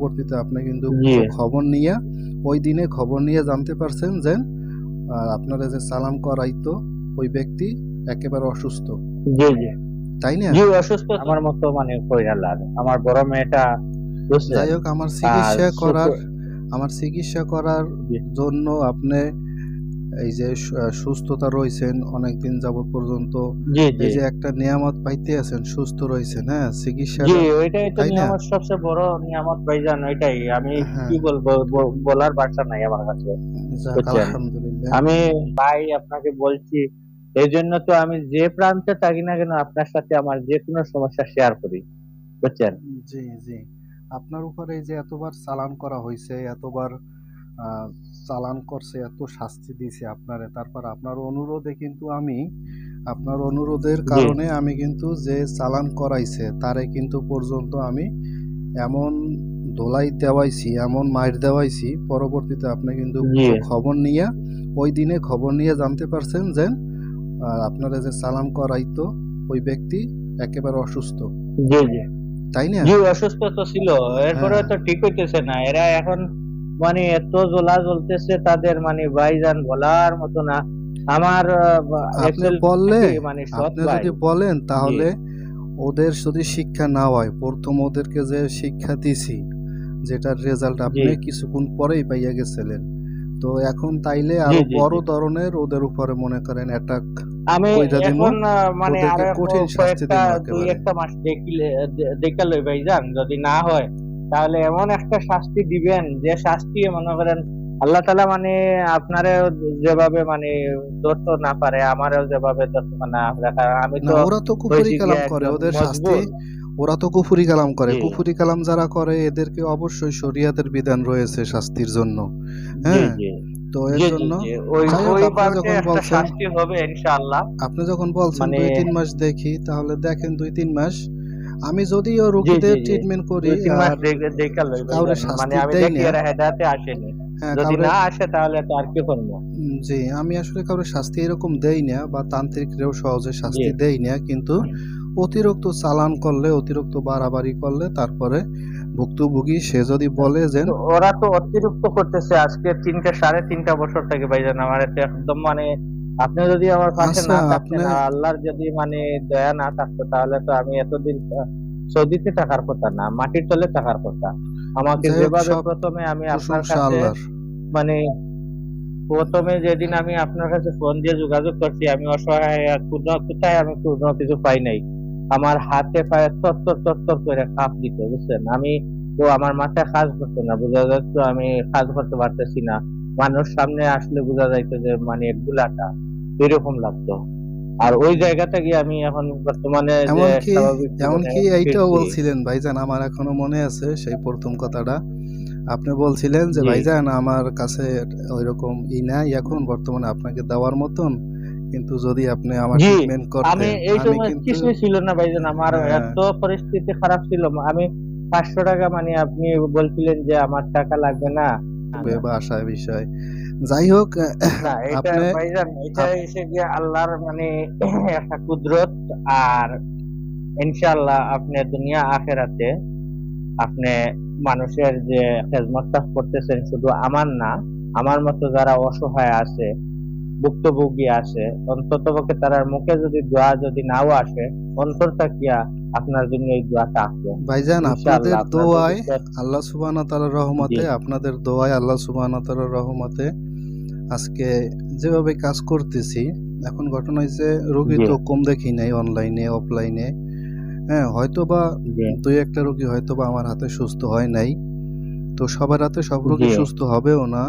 পরবর্তীতে আপনি কিন্তু খবর নিয়ে ওই দিনে খবর নিয়ে জানতে পারছেন যে আপনারা যে সালাম করাইতো ওই ব্যক্তি একেবারে অসুস্থ। জি জি। তাই না? জি অসুস্থ আমার মতো মানে কইরালার আমার বড় মেয়েটা? যাই হোক আমার চিকিৎসা করার আমার চিকিৎসা করার জন্য আপনি এই যে সুস্থতা রয়েছেন অনেকদিন যাবত পর্যন্ত। এই যে একটা নিয়ামত পাইতে আছেন সুস্থ রয়েছেন হ্যাঁ? চিকিৎসা জি ওইটাই তো নিয়ামত সবচেয়ে বড় নিয়ামত ভাইজান ওইটাই। আমি হ্যাঁ। কি বলব বলার ভাষা নাই আমার কাছে। আলহামদুলিল্লাহ। আমি ভাই আপনাকে বলছি এই জন্য তো আমি যে প্রান্তে থাকি না কেন আপনার সাথে আমার যে কোনো সমস্যা শেয়ার করি। বুঝছেন? জি জি। আপনার উপরে এই যে এতবার চালান করা হয়েছে এতবার চালান করছে এত শাস্তি দিয়েছে আপনারে। তারপর আপনার অনুরোধে কিন্তু আমি আপনার অনুরোধের কারণে আমি কিন্তু যে চালান করাইছে তারে কিন্তু পর্যন্ত আমি এমন দোলাই দেওয়াইছি এমন মাইর দেওয়াইছি পরবর্তীতে আপনি কিন্তু খবর নিয়ে ওই দিনে খবর নিয়ে জানতে পারছেন যে আপনারা যে চালান করাইতো ওই ব্যক্তি একেবারে অসুস্থ। তাই না? অসুস্থ তো ছিল এরপরে হ্যাঁ। তো ঠিক হইতেছে না। এরা এখন মানে এত জ্বলা জ্বলতেছে তাদের মানে ভাইজান বলার মতো না। আমার আপনি বললে মানে আপনি যদি বলেন তাহলে ওদের যদি শিক্ষা না হয় প্রথম ওদেরকে যে শিক্ষা দিছি যেটার রেজাল্ট আপনি কিছুক্ষণ পরেই পাইয়া গেছিলেন তো এখন তাইলে আরও বড় ধরনের ওদের উপরে মনে করেন অ্যাটাক আমি এখন মানে আরও কঠিন শাস্তি দিমু একটা মাস দেখিলে দে- দেখা লই ভাইজান যদি না হয়। তাহলে এমন একটা শাস্তি দিবেন যে শাস্তি মনে করেন আল্লাহ তালা মানে আপনারে যেভাবে মানে ধরতে না পারে আমারও যেভাবে ধরতে না রাখা আমি তো ওরা তো কুফুরি কালাম করে ওদের শাস্তি ওরা তো কুফুরি কালাম করে। কুফুরি কালাম যারা করে এদেরকে অবশ্যই শরিয়াতের বিধান রয়েছে শাস্তির জন্য। হ্যাঁ? তো এর জন্য যখন বলছেন- আপনি যখন বলছেন মানে- দুই তিন মাস দেখি তাহলে দেখেন দুই তিন মাস আমি যদিও রোগীদের ট্রিটমেন্ট করি কাউরে শাস্তি মানে দেই না। হেদায়েতে আসেনি। হ্যাঁ, যদি না আসে তাহলে তো আর কি করব? জি আমি আসলে কারও শাস্তি এরকম দেই না বা তান্ত্রিকরেও সহজে শাস্তি দেই না কিন্তু অতিরিক্ত চালান করলে অতিরিক্ত বাড়াবাড়ি করলে তারপরে ভুক্তভোগী সে যদি বলে যে ওরা তো অতিরিক্ত করতেছে আজকে তিনটা সাড়ে তিনটা বছর থেকে ভাইজান আমার একদম মানে আপনি যদি আমার পাশে আচ্ছা, না থাকতেন আল্লাহর যদি মানে দয়া না থাকতো তাহলে তো আমি এতদিন সৌদিতে থাকার কথা না মাটির তলে থাকার কথা। আমাকে যেভাবে প্রথমে আমি আপনার কাছে মানে প্রথমে যেদিন আমি আপনার কাছে ফোন দিয়ে যোগাযোগ করছি আমি অসহায় কোনো কোথায় আমি কোনো কিছু পাই নাই। আমার হাতে পায়ে তত্তর তত্তর করে কাঁপ দিত বুঝছেন? আমি তো আমার মাথায় কাজ করতো না বোঝা যাচ্ছে আমি কাজ করতে পারতেছি না। মানুষ সামনে আসলে বোঝা যাইতো যে মানে গুলাটা। এরকম লাগতো। আর ওই জায়গা থেকে আমি এখন বর্তমানে এমনকি এমনকি এইটাও বলছিলেন ভাইজান আমার এখনও মনে আছে সেই প্রথম কথাটা। আপনি বলছিলেন যে ভাইজান আমার কাছে ওইরকম ই নাই এখন বর্তমানে আপনাকে দেওয়ার মতন। কিন্তু যদি আপনি আমার ট্রিটমেন্ট করতেন আমি এই সময় কিছুই ছিল না ভাইজান আমার হ্যাঁ। এত পরিস্থিতি খারাপ ছিল। আমি পাঁচশো টাকা মানে আপনি বলছিলেন যে আমার টাকা লাগবে না। বা আশা বিষয়। যাই হোক এটা এসে গিয়ে আল্লাহর মানে একটা কুদরত আর ইনশাআল্লাহ আপনি দুনিয়া আখেরাতে আপনি মানুষের যে খেজমতটা করতেছেন শুধু আমার না আমার মতো যারা অসহায় আছে ভুক্তভোগী আছে অন্তত পক্ষে তার মুখে যদি দোয়া যদি নাও আসে অন্তর থাকিয়া আপনার জন্য এই দোয়াটা আসবে। ভাইজান আপনাদের দোয়ায় আল্লাহ সুবহানাহু ওয়া তাআলার রহমতে আপনাদের দোয়ায় আল্লাহ সুবহানাহু ওয়া তাআলার রহমতে আজকে যেভাবে কাজ করতেছি এখন ঘটনা হয়েছে রোগী তো কম দেখি নাই অনলাইনে অফলাইনে হ্যাঁ হয়তো বা দুই একটা রোগী হয়তো বা আমার হাতে সুস্থ হয় নাই। তো সবার হাতে সব রোগী সুস্থ হবেও না।